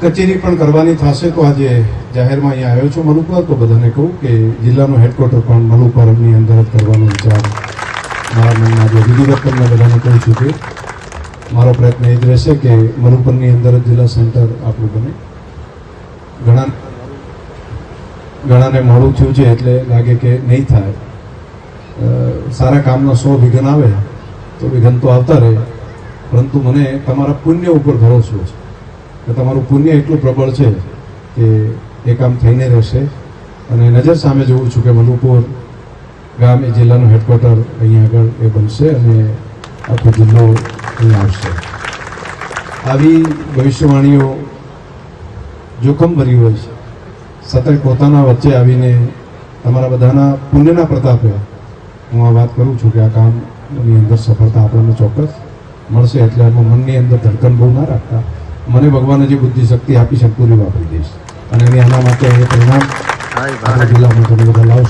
કચેરી પણ કરવાની થશે તો આજે જાહેરમાં અહીંયા આવ્યો છું મનુપર તો બધાને કહું કે જિલ્લાનું હેડક્વાર્ટર પણ મલુપરની અંદર જ કરવાનો વિચાર મારા મનમાં આજે વિધિવત તમને બધાને કહું છું કે મારો પ્રયત્ન એ જ રહેશે કે મનુપરની અંદર જ જિલ્લા સેન્ટર આપણું બને. ઘણા ઘણાને મોડું થયું છે એટલે લાગે કે નહીં થાય. સારા કામનો સો વિઘન આવે તો વિઘન તો આવતા રહે. પરંતુ મને તમારા પુણ્ય ઉપર ભરોસો છે. કે તમારું પુણ્ય એટલું પ્રબળ છે કે એ કામ થઈને રહેશે. અને નજર સામે જોઉં છું કે મધુપુર ગામ એ જિલ્લાનું હેડક્વાર્ટર અહીંયા આગળ એ બનશે અને આખો જિલ્લો અહીંયા આવશે. આવી ભવિષ્યવાણીઓ જોખમ ભરી હોય છે. સતત પોતાના વચ્ચે આવીને તમારા બધાના પુણ્યના પ્રતાપે હું આ વાત કરું છું કે આ કામની અંદર સફળતા આપણને ચોક્કસ મળશે. એટલે એમાં મનની અંદર ધડકન બહુ ના રાખતા. મને ભગવાને જે બુદ્ધિ શક્તિ આપી છે પૂરી વાપરી દઈશ. અને એની આના માટે એ પરિણામ જિલ્લામાં તમે બધા લાવશો.